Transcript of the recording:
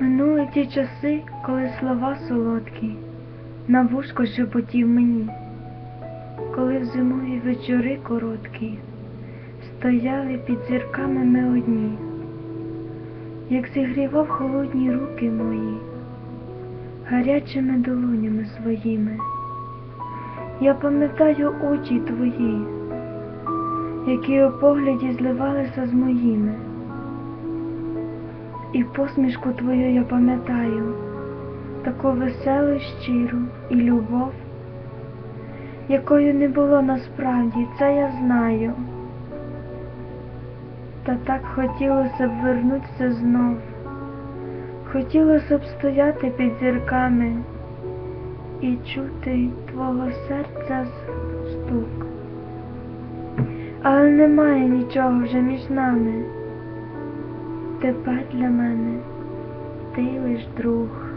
Минули ті часи, коли слова солодкі на вушко шепотів мені, коли в зимові вечори короткі стояли під зірками ми одні, як зігрівав холодні руки мої гарячими долонями своїми. Я пам'ятаю очі твої, які у погляді зливалися з моїми. І посмішку твою я пам'ятаю, таку веселу, щиру і любов, якою не було насправді, це я знаю. Та так хотілося б вернутися знов, хотілося б стояти під зірками і чути твого серця стук. Але немає нічого вже між нами. Тепер для мене ти лиш друг.